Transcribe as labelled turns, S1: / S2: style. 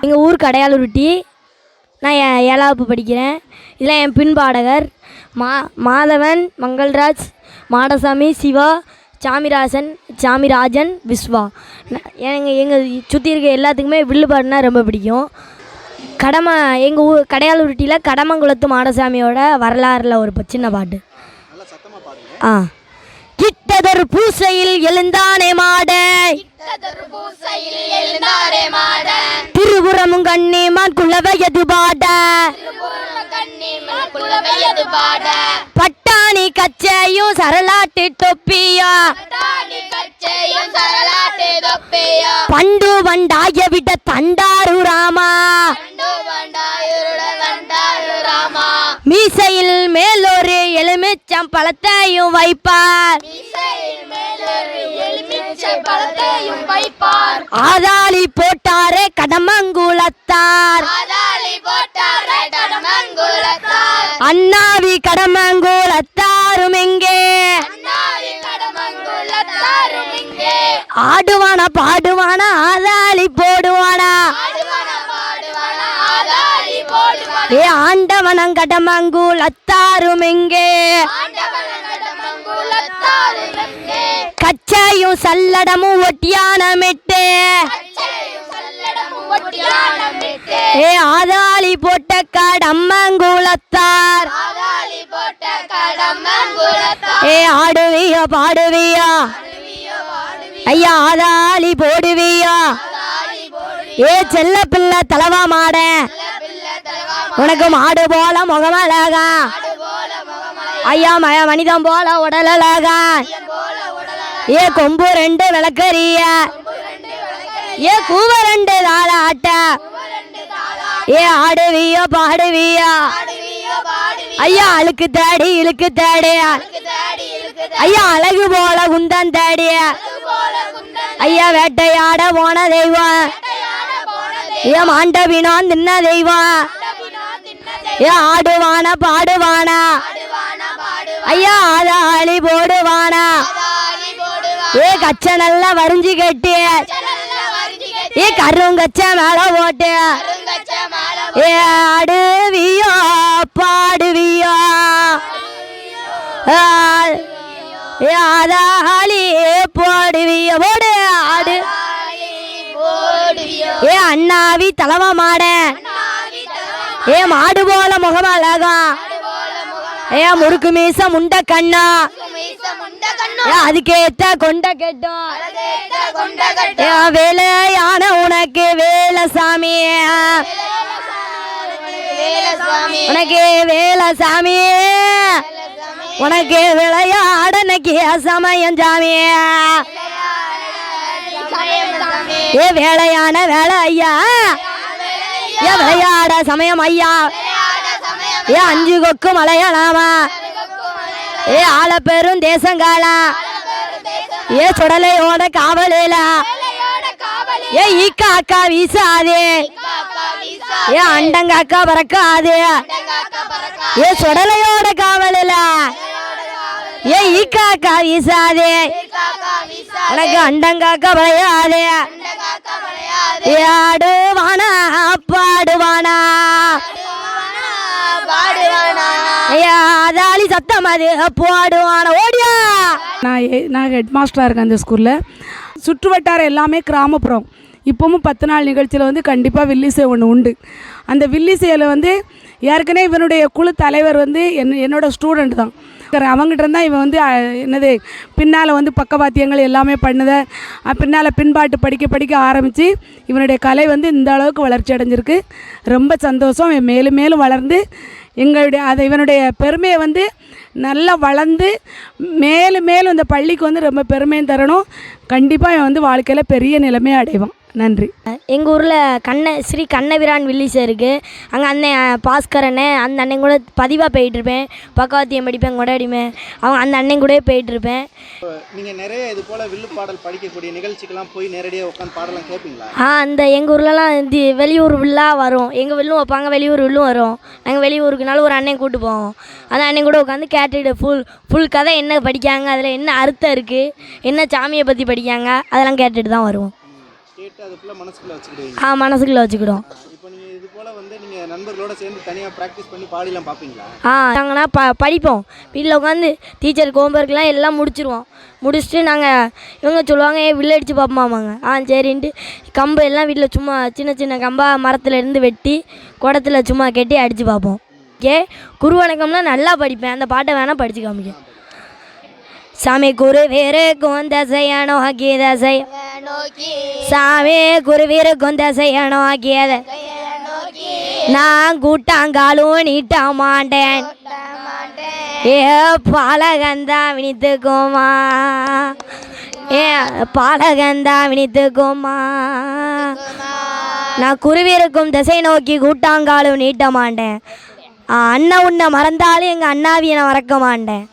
S1: எங்கள் ஊர் கடையாளுருட்டி நான் ஏழாவது படிக்கிறேன். இதில் என் பின்பாடகர் மா மாதவன் மங்கள்ராஜ் மாடசாமி சிவா சாமிராசன் சாமிராஜன் விஸ்வா. எங்கள் எங்கள் சுற்றி இருக்க எல்லாத்துக்குமே வில்லுபாடுனா ரொம்ப பிடிக்கும். கடம எங்கள் ஊர் கடையாளுருட்டியில் கடமங்குளத்து மாடசாமியோட வரலாறில் ஒரு சின்ன பாட்டு. ஆ. கிட்டதொரு பூசையில் எழுந்தானே மாட. திருபுறமும் கண்ணிமான் குலவையது பாட? பட்டாணி கச்சையும் சரலாட்டு தொப்பியா? பண்டு வண்டாய விட தண்டாரு ராமா? மீசையில் மேலொரு எலுமிச்சம் பழத்தையும் வைப்பார். ஆதாளி போட்டாரே கடமங்குளத்தார் அண்ணாவி கடமங்குளத்தாரும் எங்கே ஆடுவானா பாடுவானா ஆதாளி போடுவானா? ஏ ஆண்டவனம் கடமங்குளத்தாரும் எங்கே கச்சையும் சல்லடமும் ஒட்டியானமிட்டு. ஏ ஆதாளி போட்ட கடம்மங்குளத்தார் ஏ ஆடுவியா பாடுவியா. ஐயா ஆதாளி போடுவியா. ஏ செல்ல பிள்ளை தலவா மாட. உனக்கு மாடு. போல முகமழகா ஐயா ம மனிதன் போல உடலழகா. ஏ கொம்பு ரெண்டு விளக்கறிய? ஏ கூவ ரெண்டு தாளாட்ட? ஏ ஆடுவியோ பாடுவியா? ஐயா அழுக்கு தேடி இழுக்கு தேடி ஐயா அழகு போல குந்தன் தேடி ஐயா வேட்டையாட போன தெய்வம் ஏ மாண்டபினான் தின்ன தெய்வம் ஏ ஆடுவான பாடுவானா. ஐயா ஆதாளி போடுவானா. ஏ கச்ச நல்லா வரிஞ்சு கட்டி. ஏ கருங்கச்ச மேல போட்டு. ஏ ஆடுவியோ பாடுவியோ. அதாலி போடுவியோ. போடு ஆடு. ஏ அண்ணாவி தலைவா மாட. ஏ மாடு போல முகம் அழகா ஏன் முறுக்கு மீசம் உண்ட கண்ணா. அதுக்கேத்த கொண்ட கெட்டும் ஏ வேலையான உனக்கு வேலை சாமி. உனக்கு வேலை சாமி. உனக்கு விளையாட சமயம் சாமி. ஏ வேலையான வேலை ஐயா. ஏ விளையாட சமயம் ஐயா. ஏ அஞ்சு கொக்கு மலையாளமா? ஏ ஆலப்பெரும் தேசங்காலா ஏ சுடலையோட காவலேலா ஏ ஈக்கா அக்கா வீசாதே? ஏ அண்டங்காக்கா பறக்காதே? ஏ சுடலையோட காவலில ஏ ஈக்கா அக்கா வீசாதே? உனக்கு அண்டங்காக்கா விளையாதே ஏ ஆடுவானா சத்தம் அது. போடுவான ஓடியா.
S2: நான் நான் ஹெட் மாஸ்டராக இருக்கேன் அந்த ஸ்கூலில் சுற்று வட்டாரம் எல்லாமே கிராமப்புறம். இப்போவும் பத்து நாள் நிகழ்ச்சியில் வந்து கண்டிப்பாக வில்லிசை ஒன்று உண்டு. அந்த வில்லிசையில் வந்து ஏற்கனவே இவனுடைய குழு தலைவர் வந்து என் என்னோட ஸ்டூடெண்ட் தான். அவங்ககிட்ட இருந்தால் இவன் வந்து என்னது பின்னால் வந்து பக்கவாத்தியங்கள் எல்லாமே பண்ணுத பின்னால் பின்பாட்டு படிக்க படிக்க ஆரம்பித்து இவனுடைய கலை வந்து இந்த அளவுக்கு வளர்ச்சி அடைஞ்சிருக்கு. ரொம்ப சந்தோஷம். இவன் மேலும் மேலும் வளர்ந்து எங்களுடைய அதை இவனுடைய பெருமையை வந்து நல்லா வளர்ந்து மேலும் மேலும் இந்த பள்ளிக்கு வந்து ரொம்ப பெருமையும் தரணும். கண்டிப்பாக இவன் வந்து வாழ்க்கையில் பெரிய நிலைமையை அடைவான். நன்றி.
S1: எங்கள் ஊரில் கண்ண ஸ்ரீ கண்ணபிரான் வில்லிசை இருக்குது அங்கே அண்ணன் பாஸ்கரண்ணே அந்த அண்ணன் கூட பதிவாக போயிட்டுருப்பேன். பக்கவாத்தியம் படிப்பேன் கொண்டாடிப்பேன் அவங்க அந்த அண்ணன் கூடயே போயிட்டுருப்பேன்.
S3: நீங்க நிறைய இது போல வில்லு பாடல் படிக்கக்கூடிய நிகழ்ச்சிக்கெல்லாம் போய் நேரடியாக உட்காந்து பாடலாம் கேட்பீங்களா?
S1: ஆ அந்த எங்கள் ஊர்லலாம் இது வெளியூர் வில்லா வரும். எங்கள் வில்லும் வைப்பாங்க வெளியூர் வில்லும் வரும். நாங்கள் வெளியூருக்கு கோயில்னாலும் ஒரு அண்ணன் கூட்டு போவோம். அந்த அண்ணன் கூட உட்காந்து கேட்டுட்டு ஃபுல் ஃபுல் கதை என்ன படிக்காங்க அதில் என்ன அர்த்தம் இருக்குது என்ன சாமியை பற்றி படிக்காங்க அதெல்லாம் கேட்டுட்டு தான் வருவோம். ஆ மனசுக்குள்ளே வச்சுக்கிடுவோம்.
S3: இப்போ நீங்கள் இது போல் வந்து நீங்கள் நண்பர்களோட சேர்ந்து தனியாக ப்ராக்டிஸ் பண்ணி பாடிலாம் பார்ப்பீங்களா
S1: ஆ நாங்கன்னா ப படிப்போம். வீட்டில் உட்காந்து டீச்சருக்கு ஹோம்ஒர்க்லாம் எல்லாம் முடிச்சிருவோம். முடிச்சுட்டு நாங்கள் இவங்க சொல்லுவாங்க ஏ வில்ல அடித்து பார்ப்போமாங்க ஆ சரின்ட்டு கம்பு எல்லாம் வீட்டில் சும்மா சின்ன சின்ன கம்பாக மரத்துல இருந்து வெட்டி குடத்துல சும்மா கட்டி அடித்து பார்ப்போம் கே குருவணக்கம்லாம் நல்லா படிப்பேன். அந்த பாட்டை வேணால் படித்து காமிக்க. சாமி குரு வீரு குந்தசையானோ கீதசை சாமி குரு வீரு கீத நான் கூட்டாங்காலும் நீட்ட மாட்டேன். ஏ பாலகந்தா வினித்துக்குமா. ஏ பாலகந்தா வினித்துக்கோமா. நான் குருவிருக்கும் திசை நோக்கி கூட்டாங்காலும் நீட்ட மாட்டேன். அண்ணன் உன்னை மறந்தாலும் எங்கள் அண்ணாவியை நான் மறக்க மாட்டேன்.